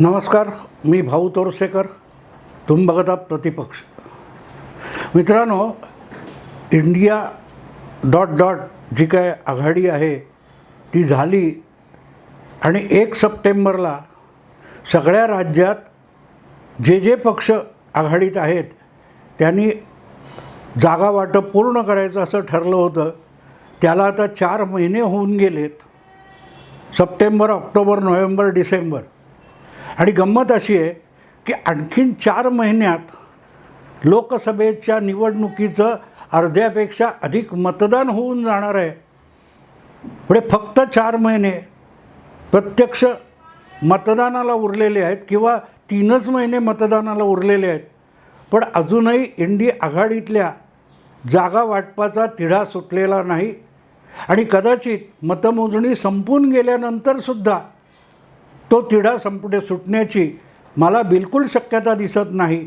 नमस्कार मी भाऊ तोरसेकर तुम्ही बघत आहात प्रतिपक्ष. मित्रांनो इंडिया डॉट डॉट जी काय आघाडी आहे ती झाली आणि एक सप्टेंबरला सगळ्या राज्यात जे जे पक्ष आघाडीत आहेत त्यांनी जागा वाटप पूर्ण करायचं असं ठरलं होतं. त्याला आता चार महिने होऊन गेलेत. सप्टेंबर ऑक्टोबर नोव्हेंबर डिसेंबर. आणि गंमत अशी आहे की आणखीन चार महिन्यात लोकसभेच्या निवडणुकीचं अर्ध्यापेक्षा अधिक मतदान होऊन जाणार आहे. पुढे फक्त चार महिने प्रत्यक्ष मतदानाला उरलेले आहेत किंवा तीनच महिने मतदानाला उरलेले आहेत. पण अजूनही इंडी आघाडीतल्या जागा वाटपाचा तिढा सुटलेला नाही. आणि कदाचित मतमोजणी संपून गेल्यानंतरसुद्धा तो तिढा संपुटे सुटण्याची मला बिलकुल शक्यता दिसत नाही.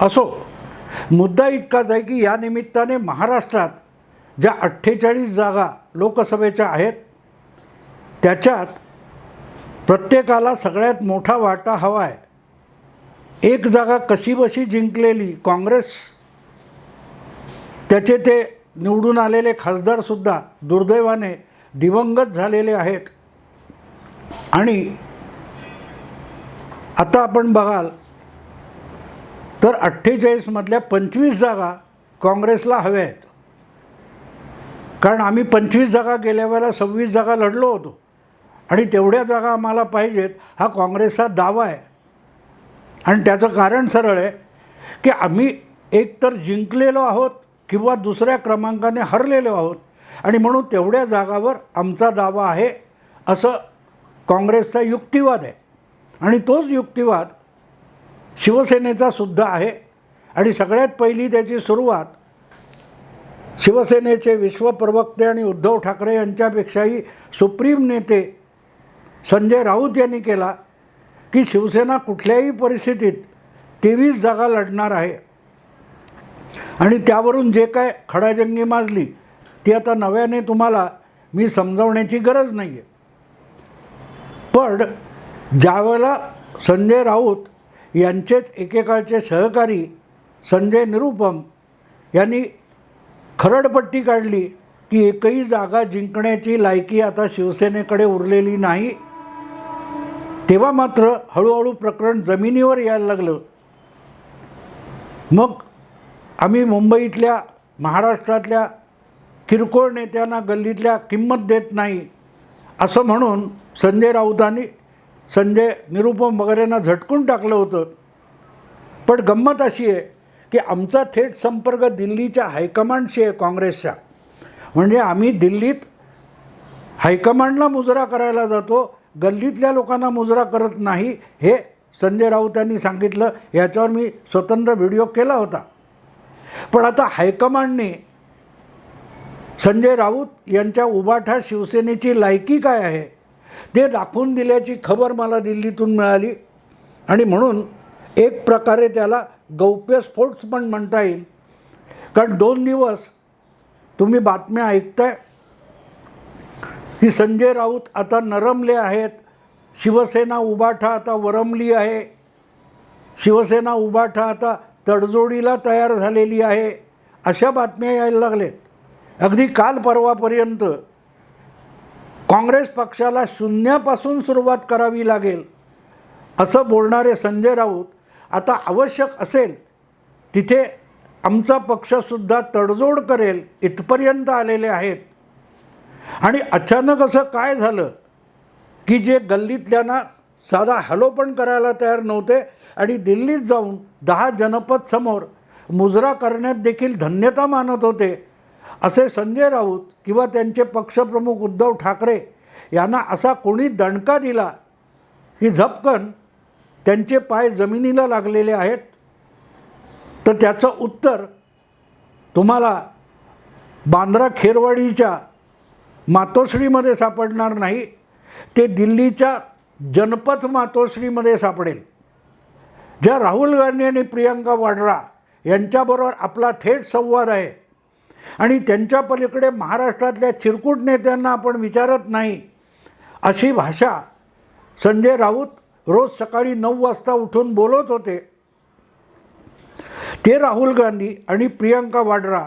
असो मुद्दा इतकाच आहे की या निमित्ताने महाराष्ट्रात ज्या अठ्ठेचाळीस जागा लोकसभेच्या आहेत त्याच्यात प्रत्येकाला सगळ्यात मोठा वाटा हवा आहे. एक जागा कशीबशी जिंकलेली काँग्रेस त्याचे ते निवडून आलेले खासदारसुद्धा दुर्दैवाने दिवंगत झालेले आहेत. आणि आता आपण बघाल तर अठ्ठेचाळीसमधल्या पंचवीस जागा काँग्रेसला हव्या आहेत. कारण आम्ही पंचवीस जागा गेल्या वेळेला सव्वीस जागा लढलो होतो. आणि तेवढ्या जागा आम्हाला पाहिजेत हा काँग्रेसचा दावा आहे. आणि त्याचं कारण सरळ आहे की आम्ही एकतर जिंकलेलो आहोत किंवा दुसऱ्या क्रमांकाने हरलेलो आहोत. आणि म्हणून तेवढ्या जागावर आमचा दावा आहे असं काँग्रेसचा युक्तिवाद आहे. आणि तोच युक्तिवाद शिवसेनेचा सुद्धा आहे. आणि सगळ्यात पहिली त्याची सुरुवात शिवसेनेचे विश्वप्रवक्ते आणि उद्धव ठाकरे यांच्यापेक्षाही सुप्रीम नेते संजय राऊत यांनी केला की शिवसेना कुठल्याही परिस्थितीत तेवीस जागा लढणार आहे. आणि त्यावरून जे काय खडाजंगी माजली ती आता नव्याने तुम्हाला मी समजावण्याची गरज नाही आहे पण ज्यावेळेला संजय राऊत यांचेच एकेकाळचे सहकारी संजय निरुपम यांनी खरडपट्टी काढली की एकही जागा जिंकण्याची लायकी आता शिवसेनेकडे उरलेली नाही तेव्हा मात्र हळूहळू प्रकरण जमिनीवर यायला लागलं. मग आम्ही मुंबईतल्या महाराष्ट्रातल्या किरकोळ नेत्यांना गल्लीतल्या किंमत देत नाही असं म्हणून संजय राऊतांनी संजय निरुपम वगैरेंना झटकून टाकलं होतं. पण गंमत अशी आहे की आमचा थेट संपर्क दिल्लीच्या हायकमांडशी आहे काँग्रेसच्या म्हणजे आम्ही दिल्लीत हायकमांडला मुजरा करायला जातो गल्लीतल्या लोकांना मुजरा करत नाही हे संजय राऊत यांनी सांगितलं याच्यावर मी स्वतंत्र व्हिडिओ केला होता. पण आता हायकमांडने संजय राऊत यांच्या उबाठा शिवसेनेची लायकी काय आहे? ते दाखवून दिल्याची खबर मला दिल्लीतून मिळाली. आणि म्हणून एक प्रकारे त्याला गौप्यस्फोट पण म्हणता येईल. कारण दोन दिवस तुम्ही बातम्या ऐकताय. की संजय राऊत आता नरमले आहेत. शिवसेना उबाठा आता वरमली आहे. शिवसेना उबाठा आता तडजोडीला तयार झालेली आहे. अशा बातम्या यायला लागलेत. अगदी काल परवापर्यंत काँग्रेस पक्षाला शून्यापासून सुरुवात करावी लागेल असं बोलणारे संजय राऊत आता आवश्यक असेल तिथे आमचा पक्षसुद्धा तडजोड करेल इथपर्यंत आलेले आहेत. आणि अचानक असं काय झालं की जे गल्लीतल्यांना साधा हॅलो पण करायला तयार नव्हते आणि दिल्लीत जाऊन दहा जनपद समोर मुजरा करण्यात देखील धन्यता मानत होते असे संजय राऊत किंवा त्यांचे पक्षप्रमुख उद्धव ठाकरे यांना असा कोणी दणका दिला की झपकन त्यांचे पाय जमिनीला लागलेले आहेत तर त्याचं उत्तर तुम्हाला बांद्रा खेरवाडीच्या मातोश्रीमध्ये सापडणार नाही ते दिल्लीच्या जनपथ मातोश्रीमध्ये सापडेल. ज्या राहुल गांधी आणि प्रियंका वाड्रा यांच्याबरोबर आपला थेट संवाद आहे आणि त्यांच्या पलीकडे महाराष्ट्रातल्या चिरकूट नेत्यांना आपण विचारत नाही. अशी भाषा संजय राऊत रोज सकाळी नऊ वाजता उठून बोलत होते. ते राहुल गांधी आणि प्रियंका वाड्रा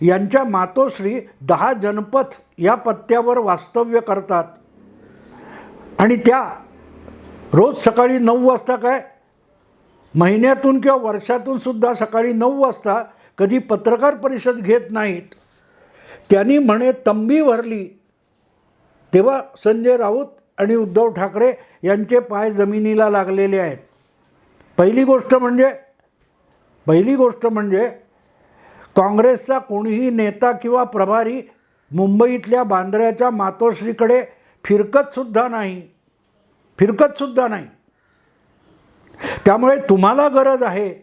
यांच्या मातोश्री दहा जनपथ या पत्त्यावर वास्तव्य करतात. आणि त्या रोज सकाळी नऊ वाजता काय? महिन्यातून किंवा वर्षातून सुद्धा सकाळी नऊ वाजता कधी पत्रकार परिषद घेत नाहीत. त्यांनी म्हणे तंबी भरली. तेव्हा संजय राऊत आणि उद्धव ठाकरे यांचे पाय जमिनीला लागलेले आहेत. पहिली गोष्ट म्हणजे पहिली गोष्ट म्हणजे काँग्रेसचा कोणीही नेता किंवा प्रभारी मुंबईतल्या बांद्र्याच्या मातोश्रीकडे फिरकतसुद्धा नाही. फिरकतसुद्धा नाही. त्यामुळे तुम्हाला गरज आहे.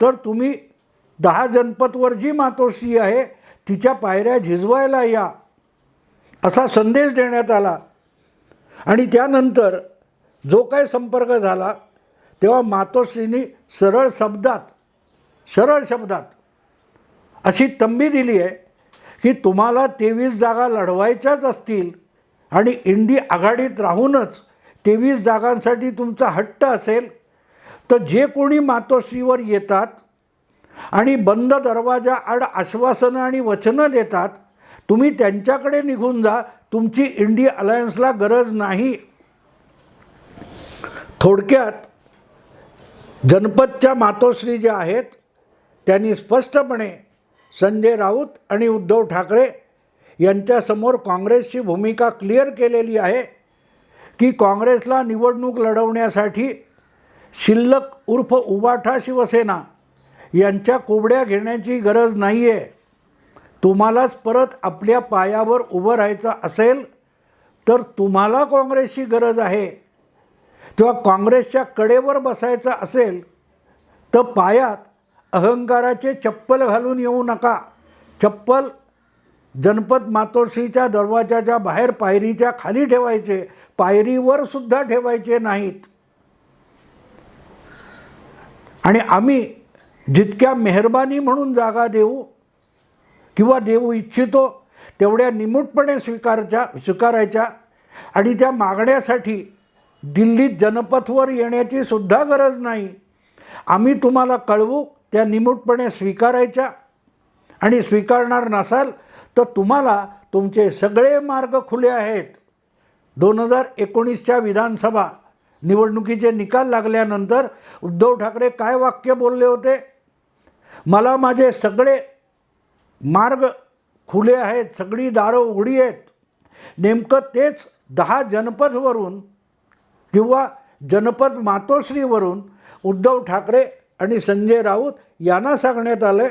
तर तुम्ही दहा जनपदवर जी मातोश्री आहे तिच्या पायऱ्या झिजवायला या असा संदेश देण्यात आला. आणि त्यानंतर जो काही संपर्क झाला तेव्हा मातोश्रीनी सरळ शब्दात सरळ शब्दात अशी तंबी दिली आहे की तुम्हाला तेवीस जागा लढवायच्याच असतील आणि इंडी आघाडीत राहूनच तेवीस जागांसाठी तुमचा हट्ट असेल तर जे कोणी मातोश्रीवर येतात आणि बंद दरवाजा आड आश्वासनं आणि वचनं देतात तुम्ही त्यांच्याकडे निघून जा तुमची इंडी अलायन्सला गरज नाही. थोडक्यात जनपदच्या मातोश्री ज्या आहेत त्यांनी स्पष्टपणे संजय राऊत आणि उद्धव ठाकरे यांच्यासमोर काँग्रेसची भूमिका क्लिअर केलेली आहे की काँग्रेसला निवडणूक लढवण्यासाठी शिल्लक उर्फ उबाठा शिवसेना यांच्या कोबड्या घेण्याची गरज नाही आहे तुम्हालाच परत आपल्या पायावर उभं राहायचं असेल तर तुम्हाला काँग्रेसची गरज आहे. किंवा काँग्रेसच्या कडेवर बसायचं असेल तर पायात अहंकाराचे चप्पल घालून येऊ नका. चप्पल जनपद मातोश्रीच्या दरवाजाच्या बाहेर पायरीच्या खाली ठेवायचे पायरीवर सुद्धा ठेवायचे नाहीत. आणि आम्ही जितक्या मेहरबानी म्हणून जागा देऊ किंवा देऊ इच्छितो तेवढ्या निमूटपणे स्वीकारच्या स्वीकारायच्या आणि त्या मागण्यासाठी दिल्लीत जनपथवर येण्याची सुद्धा गरज नाही. आम्ही तुम्हाला कळवू त्या निमूटपणे स्वीकारायच्या आणि स्वीकारणार नसाल तर तुम्हाला तुमचे सगळे मार्ग खुले आहेत. दोन हजार एकोणीसच्या विधानसभा निवडणुकीचे निकाल लागल्यानंतर उद्धव ठाकरे काय वाक्य बोलले होते? मला माझे सगळे मार्ग खुले आहेत सगळी दारं उघडी आहेत. नेमकं तेच दहा जनपदवरून किंवा जनपद मातोश्रीवरून उद्धव ठाकरे आणि संजय राऊत यांना सांगण्यात आलं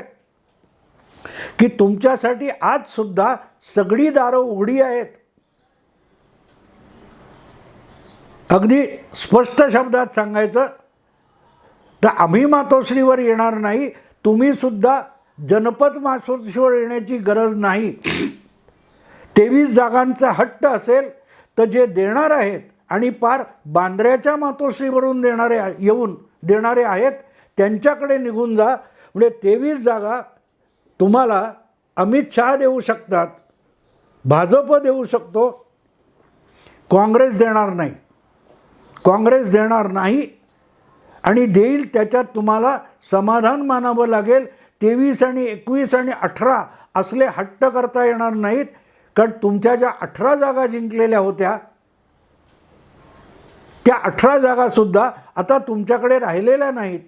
की तुमच्यासाठी आजसुद्धा सगळी दारं उघडी आहेत. अगदी स्पष्ट शब्दात सांगायचं तर आम्ही मातोश्रीवर येणार नाही तुम्हीसुद्धा जनपद मातोश्रीवर येण्याची गरज नाही. तेवीस जागांचा हट्ट असेल तर जे देणार आहेत आणि पार बांद्र्याच्या मातोश्रीवरून देणारे येऊन देणारे आहेत त्यांच्याकडे निघून जा. म्हणजे तेवीस जागा तुम्हाला अमित शहा देऊ शकतात भाजप देऊ शकतो काँग्रेस देणार नाही. काँग्रेस देणार नाही. आणि देईल त्याच्यात तुम्हाला समाधान मानावं लागेल. तेवीस आणि एकवीस आणि अठरा असले हट्ट करता येणार नाहीत. कारण तुमच्या ज्या अठरा जागा जिंकलेल्या होत्या त्या अठरा जागासुद्धा आता तुमच्याकडे राहिलेल्या नाहीत.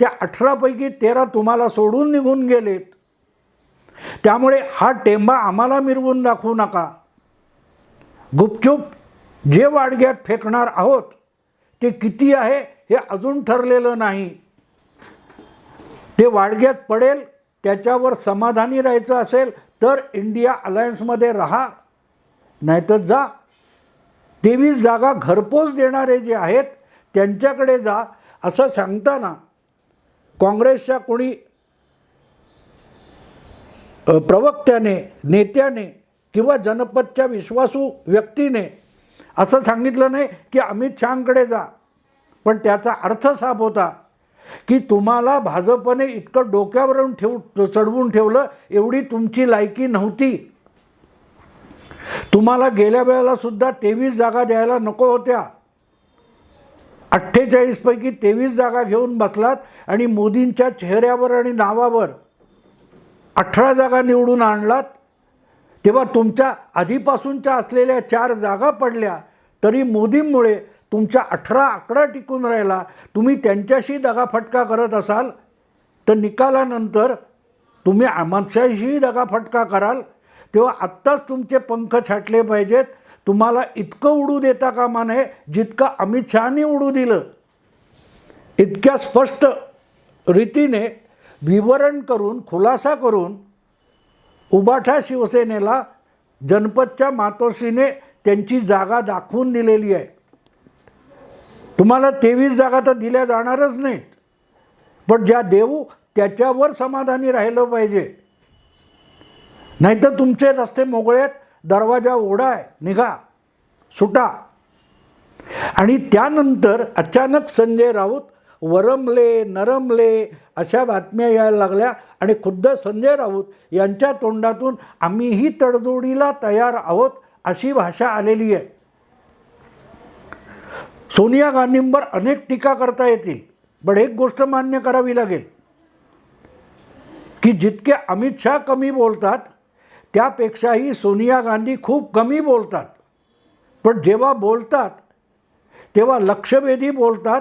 त्या अठरापैकी तेरा तुम्हाला सोडून निघून गेलेत. त्यामुळे हा टेंबा आम्हाला मिरवून दाखवू नका. गुपचूप जे वाडग्यात फेकणार आहोत ते किती आहे हे अजून ठरलेलं नाही. ते वाडग्यात पडेल त्याच्यावर समाधानी राहायचं असेल तर इंडिया अलायन्समध्ये राहा नाहीतर जा. तेवीस जागा घरपोच देणारे जे आहेत त्यांच्याकडे जा. असं सांगताना काँग्रेसच्या कोणी प्रवक्त्याने नेत्याने किंवा जनपदच्या विश्वासू व्यक्तीने असं सांगितलं नाही की अमित शहाकडे जा. पण त्याचा अर्थ साफ होता की तुम्हाला भाजपने इतकं डोक्यावरून ठेव चढवून ठेवलं एवढी तुमची लायकी नव्हती. तुम्हाला गेल्या वेळेला सुद्धा तेवीस जागा द्यायला नको होत्या. अठ्ठेचाळीसपैकी तेवीस जागा घेऊन बसलात आणि मोदींच्या चेहऱ्यावर आणि नावावर अठरा जागा निवडून आणलात. तेव्हा तुमच्या आधीपासूनच्या असलेल्या चार जागा पडल्या तरी मोदींमुळे तुमच्या अठरा आकडा टिकून राहिला तुम्ही त्यांच्याशी दगाफटका करत असाल तर निकालानंतर तुम्ही आमच्याशीही दगाफटका कराल. तेव्हा आत्ताच तुमचे पंख छाटले पाहिजेत. तुम्हाला इतकं उडू देता कामा नये जितकं अमित शहानी उडू दिलं. इतक्या स्पष्ट रीतीने विवरण करून खुलासा करून उबाठा शिवसेनेला जनपदच्या मातोश्रीने त्यांची जागा दाखवून दिलेली आहे. तुम्हाला तेवीस जागा तर दिल्या जाणारच नाहीत. पण ज्या देऊ त्याच्यावर समाधानी राहिलं पाहिजे. नाहीतर तुमचे रस्ते मोकळ्यात आहेत दरवाजा ओढा आहे निघा सुटा. आणि त्यानंतर अचानक संजय राऊत वरमले नरमले अशा बातम्या यायला लागल्या आणि खुद्द संजय राऊत यांच्या तोंडातून आम्हीही तडजोडीला तयार आहोत अशी भाषा आलेली आहे. सोनिया गांधींवर अनेक टीका करता येतील पण एक गोष्ट मान्य करावी लागेल. की जितके अमित शहा कमी बोलतात त्यापेक्षाही सोनिया गांधी खूप कमी बोलतात. पण जेव्हा बोलतात तेव्हा लक्षवेधी बोलतात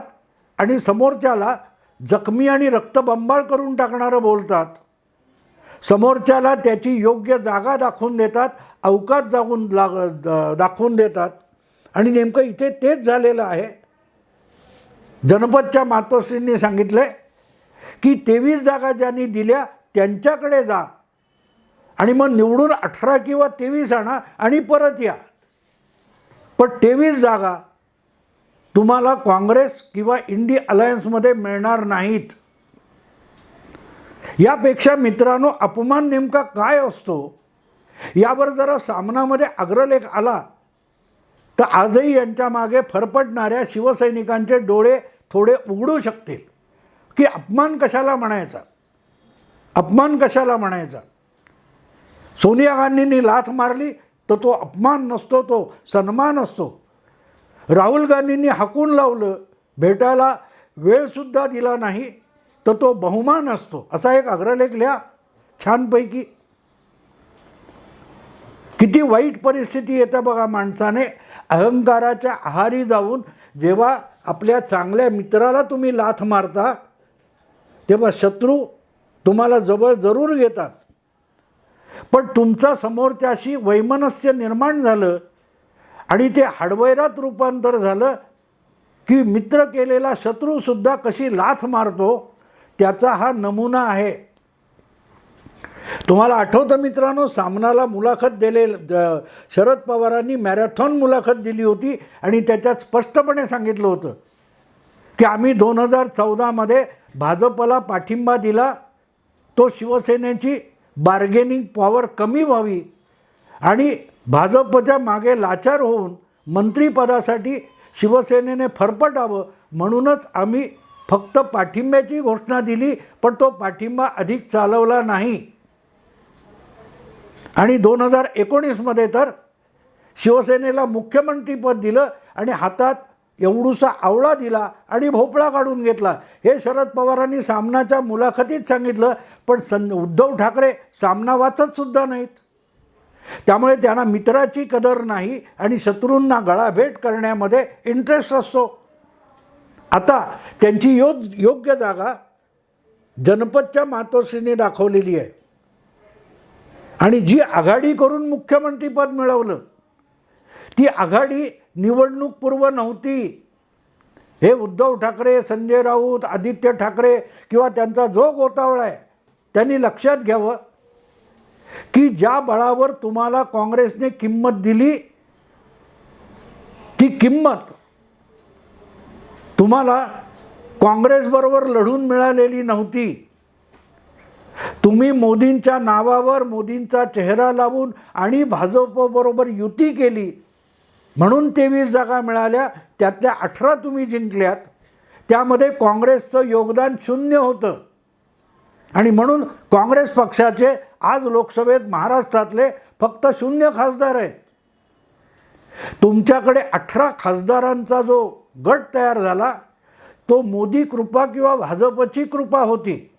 आणि समोरच्याला जखमी आणि रक्तबंबाळ करून टाकणारं बोलतात. समोरच्याला त्याची योग्य जागा दाखवून देतात अवकाश जागून लाग द- दाखवून देतात. आणि नेमकं इथे तेच झालेलं आहे. जनपदच्या मातोश्रींनी सांगितलं की तेवीस जागा ज्यांनी दिल्या त्यांच्याकडे जा. आणि मग निवडून अठरा किंवा तेवीस आणा आणि परत या. पण तेवीस जागा तुम्हाला काँग्रेस किंवा इंडी अलायन्समध्ये मिळणार नाहीत. यापेक्षा मित्रांनो अपमान नेमका काय असतो? यावर जरा सामनामध्ये अग्रलेख आला. तर आजही यांच्या मागे फरफटणाऱ्या शिवसैनिकांचे डोळे थोडे उघडू शकतील. की अपमान कशाला म्हणायचा? अपमान कशाला म्हणायचा? सोनिया गांधींनी लाथ मारली तर तो अपमान नसतो तो सन्मान असतो. राहुल गांधींनी हाकून लावलं भेटायला वेळसुद्धा दिला नाही तर तो बहुमान असतो. असा एक अग्रलेख लिहा. छानपैकी किती वाईट परिस्थिती येतं बघा माणसाने. अहंकाराच्या आहारी जाऊन जेव्हा आपल्या चांगल्या मित्राला तुम्ही लाथ मारता तेव्हा शत्रू तुम्हाला जवळ जरूर घेतात. पण तुमचा समोरच्याशी वैमनस्य निर्माण झालं आणि ते हाडवैरात रूपांतर झालं की मित्र केलेला शत्रूसुद्धा कशी लाथ मारतो त्याचा हा नमुना आहे. तुम्हाला आठवतं मित्रांनो सामनाला मुलाखत दिले शरद पवारांनी मॅरेथॉन मुलाखत दिली होती आणि त्याच्यात स्पष्टपणे सांगितलं होतं की आम्ही दोन हजार चौदामध्ये भाजपला पाठिंबा दिला तो शिवसेनेची बार्गेनिंग पॉवर कमी व्हावी आणि भाजपच्या मागे लाचार होऊन मंत्रिपदासाठी शिवसेनेने फरफटावं म्हणूनच आम्ही फक्त पाठिंब्याची घोषणा दिली पण तो पाठिंबा अधिक चालवला नाही. आणि दोन हजार एकोणीसमध्ये तर शिवसेनेला मुख्यमंत्रीपद दिलं आणि हातात एवढूसा आवळा दिला आणि भोपळा काढून घेतला. हे शरद पवारांनी सामनाच्या मुलाखतीत सांगितलं पण सं उद्धव ठाकरे सामना वाचतसुद्धा नाहीत. त्यामुळे त्यांना मित्राची कदर नाही आणि शत्रूंना गळाभेट करण्यामध्ये इंटरेस्ट असतो. आता त्यांची यो योग्य जागा जनपदच्या मातोश्रीने दाखवलेली आहे. आणि जी आघाडी करून मुख्यमंत्रीपद मिळवलं ती आघाडी निवडणूकपूर्व नव्हती. हे उद्धव ठाकरे संजय राऊत आदित्य ठाकरे किंवा त्यांचा जो गोतावळा आहे त्यांनी लक्षात घ्यावं की ज्या बळावर तुम्हाला काँग्रेसने किंमत दिली ती किंमत तुम्हाला काँग्रेसबरोबर लढून मिळालेली नव्हती. तुम्ही मोदींच्या नावावर मोदींचा चेहरा लावून आणि भाजपबरोबर युती केली म्हणून तेवीस जागा मिळाल्या त्यातल्या अठरा तुम्ही जिंकल्यात. त्यामध्ये काँग्रेसचं योगदान शून्य होतं. आणि म्हणून काँग्रेस पक्षाचे आज लोकसभेत महाराष्ट्रातले फक्त शून्य खासदार आहेत. तुमच्याकडे अठरा खासदारांचा जो गट तयार झाला तो मोदी कृपा किंवा भाजपची कृपा होती.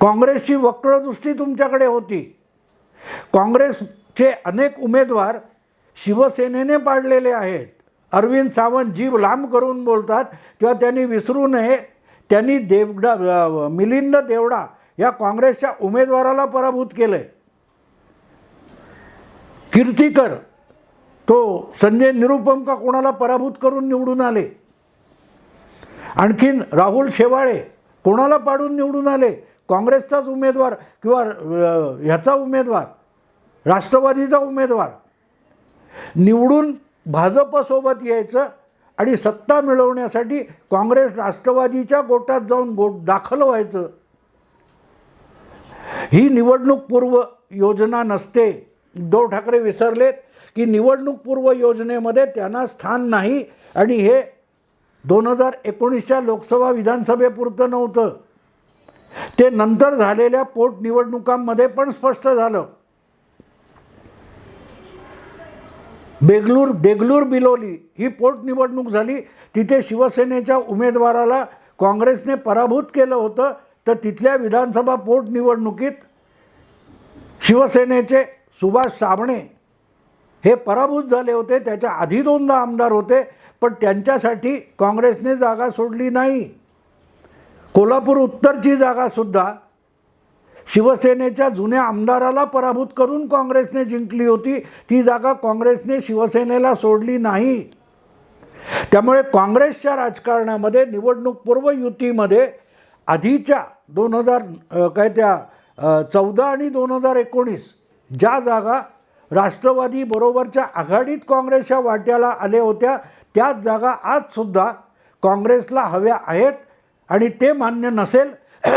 काँग्रेसची वक्रदृष्टी तुमच्याकडे होती. काँग्रेसचे अनेक उमेदवार शिवसेनेने पाडलेले आहेत. अरविंद सावंत जीव लांब करून बोलतात तेव्हा त्यांनी विसरू नये. त्यांनी देवडा मिलिंद देवडा या काँग्रेसच्या उमेदवाराला पराभूत केलं आहे कीर्तीकर तो संजय निरुपम का कोणाला पराभूत करून निवडून आले? आणखीन राहुल शेवाळे कोणाला पाडून निवडून आले? काँग्रेसचाच उमेदवार किंवा ह्याचा उमेदवार राष्ट्रवादीचा उमेदवार निवडून भाजपसोबत यायचं आणि सत्ता मिळवण्यासाठी काँग्रेस राष्ट्रवादीच्या गोटात जाऊन गोट दाखल व्हायचं. ही निवडणूकपूर्व योजना नसते. उद्धव ठाकरे विसरलेत की निवडणूकपूर्व योजनेमध्ये त्यांना स्थान नाही आणि हे दोन हजार एकोणीसच्या लोकसभा विधानसभेपुरतं नव्हतं. ते नंतर झालेल्या पोटनिवडणुकांमध्ये पण स्पष्ट झालं. बेगलूर देगलूर बिलोली ही पोटनिवडणूक झाली. तिथे शिवसेनेच्या उमेदवाराला काँग्रेसने पराभूत केलं होतं. तर तिथल्या विधानसभा पोटनिवडणुकीत शिवसेनेचे सुभाष साबणे हे पराभूत झाले होते. त्याच्या आधी दोनदा आमदार होते. पण त्यांच्यासाठी काँग्रेसने जागा सोडली नाही. कोल्हापूर उत्तरची जागासुद्धा शिवसेनेच्या जुन्या आमदाराला पराभूत करून काँग्रेसने जिंकली होती. ती जागा काँग्रेसने शिवसेनेला सोडली नाही. त्यामुळे काँग्रेसच्या राजकारणामध्ये निवडणूकपूर्व युतीमध्ये आधीच्या दोन हजार काय त्या चौदा आणि दोन हजार एकोणीस ज्या जागा राष्ट्रवादी बरोबरच्या आघाडीत काँग्रेसच्या वाट्याला आल्या होत्या त्याच जागा आजसुद्धा काँग्रेसला हव्या आहेत. आणि ते मान्य नसेल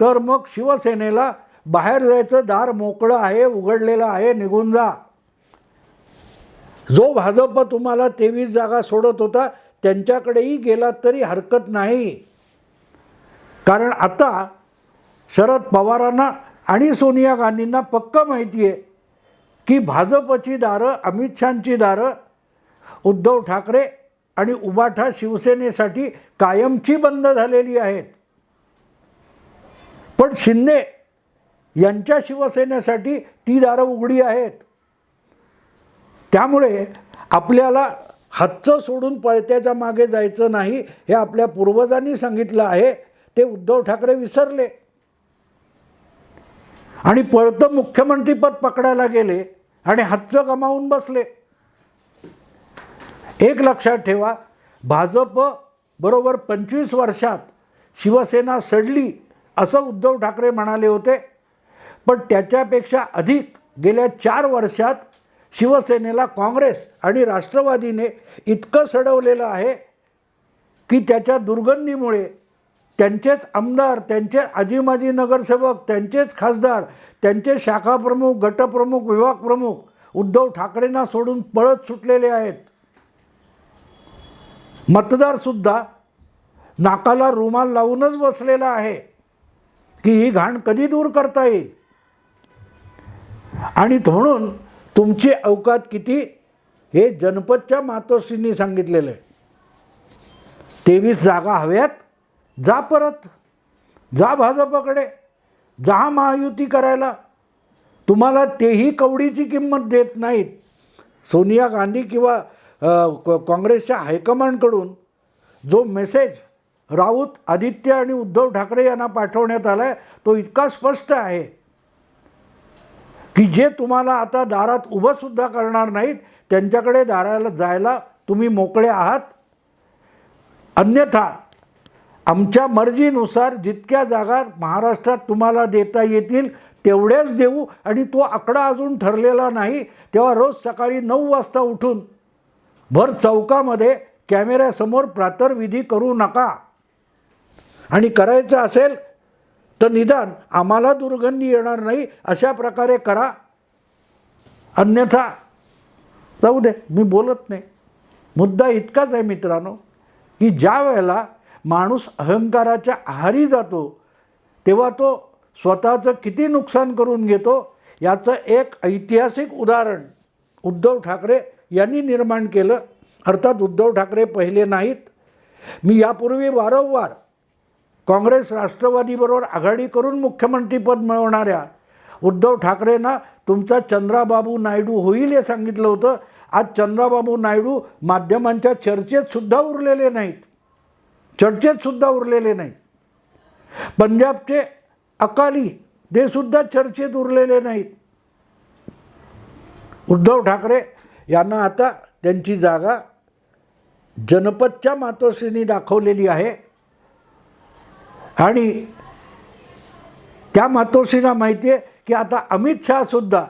तर मग शिवसेनेला बाहेर जायचं दार मोकळं आहे उघडलेलं आहे निघून जा. जो भाजप तुम्हाला तेवीस जागा सोडत होता त्यांच्याकडेही गेलात तरी हरकत नाही. कारण आता शरद पवारांना आणि सोनिया गांधींना पक्क माहिती आहे की भाजपची दारं अमित शहाची दारं उद्धव ठाकरे आणि उबाठा शिवसेनेसाठी कायमची बंद झालेली आहेत. पण शिंदे यांच्या शिवसेनेसाठी ती दारं उघडी आहेत. त्यामुळे आपल्याला हातचं सोडून पळत्याच्या मागे जायचं नाही हे आपल्या पूर्वजांनी सांगितलं आहे. ते उद्धव ठाकरे विसरले. आणि पळतं मुख्यमंत्रीपद पकडायला गेले आणि हातचं गमावून बसले. एक लक्षात ठेवा भाजप बरोबर पंचवीस वर्षात शिवसेना सडली असं उद्धव ठाकरे म्हणाले होते. पण त्याच्यापेक्षा अधिक गेल्या चार वर्षात शिवसेनेला काँग्रेस आणि राष्ट्रवादीने इतकं सडवलेलं आहे की त्याच्या दुर्गंधीमुळे त्यांचेच आमदार त्यांचे आजीमाजी नगरसेवक त्यांचेच खासदार त्यांचे शाखाप्रमुख गटप्रमुख विभाग प्रमुख उद्धव ठाकरेंना सोडून पळत सुटलेले आहेत. मतदारसुद्धा नाकाला रुमाल लावूनच बसलेला आहे की ही घाण कधी दूर करता येईल? आणि म्हणून तुमची अवकात किती? हे जनपदच्या मातोश्रींनी सांगितलेलं आहे. तेवीस जागा हव्यात जा परत. जा भाजपकडे. जा महायुती करायला. तुम्हाला तेही कवडीची किंमत देत नाहीत. सोनिया गांधी किंवा काँग्रेसच्या हायकमांडकडून जो मेसेज राऊत आदित्य आणि उद्धव ठाकरे यांना पाठवण्यात आला आहे तो इतका स्पष्ट आहे की जे तुम्हाला आता दारात उभंसुद्धा करणार नाहीत त्यांच्याकडे दाराला जायला तुम्ही मोकळे आहात. अन्यथा आमच्या मर्जीनुसार जितक्या जागा महाराष्ट्रात तुम्हाला देता येतील तेवढ्याच देऊ. आणि तो आकडा अजून ठरलेला नाही. तेव्हा रोज सकाळी नऊ वाजता उठून भर चौकामध्ये कॅमेऱ्यासमोर प्रातर्विधी करू नका. आणि करायचं असेल तर निदान आम्हाला दुर्गंधी येणार नाही अशा प्रकारे करा. अन्यथा जाऊ दे मी बोलत नाही. मुद्दा इतकाच आहे मित्रांनो की ज्या वेळेला माणूस अहंकाराच्या आहारी जातो तेव्हा तो स्वतःचं किती नुकसान करून घेतो याचं एक ऐतिहासिक उदाहरण उद्धव ठाकरे यांनी निर्माण केलं. अर्थात उद्धव ठाकरे पहिले नाहीत. मी यापूर्वी वारंवार काँग्रेस राष्ट्रवादीबरोबर आघाडी करून मुख्यमंत्रीपद मिळवणाऱ्या उद्धव ठाकरेंना तुमचा चंद्राबाबू नायडू होईल हे सांगितलं होतं. आज चंद्राबाबू नायडू माध्यमांच्या चर्चेतसुद्धा उरलेले नाहीत. चर्चेतसुद्धा उरलेले नाहीत. पंजाबचे अकाली ते सुद्धा चर्चेत उरलेले नाहीत. उद्धव ठाकरे यांना आता त्यांची जागा जनपदच्या मातोश्रींनी दाखवलेली आहे. आणि त्या मातोश्रींना माहिती आहे की आता अमित शहासुद्धा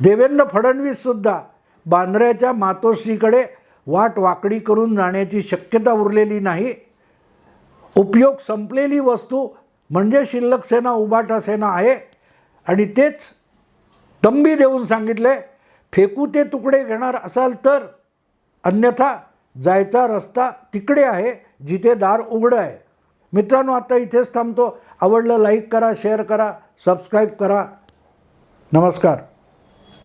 देवेंद्र फडणवीससुद्धा बांद्र्याच्या मातोश्रीकडे वाट वाकडी करून जाण्याची शक्यता उरलेली नाही. उपयोग संपलेली वस्तू म्हणजे शिल्लक सेना उबाटा सेना आहे. आणि तेच तंबी देऊन सांगितले फेकू ते तुकडे घेणार असाल तर अन्यथा जायचा रस्ता तिकडे आहे जिथे दार उघडं आहे. मित्रांनो आता इथेच थांबतो. आवडलं लाईक करा शेअर करा सबस्क्राईब करा. नमस्कार.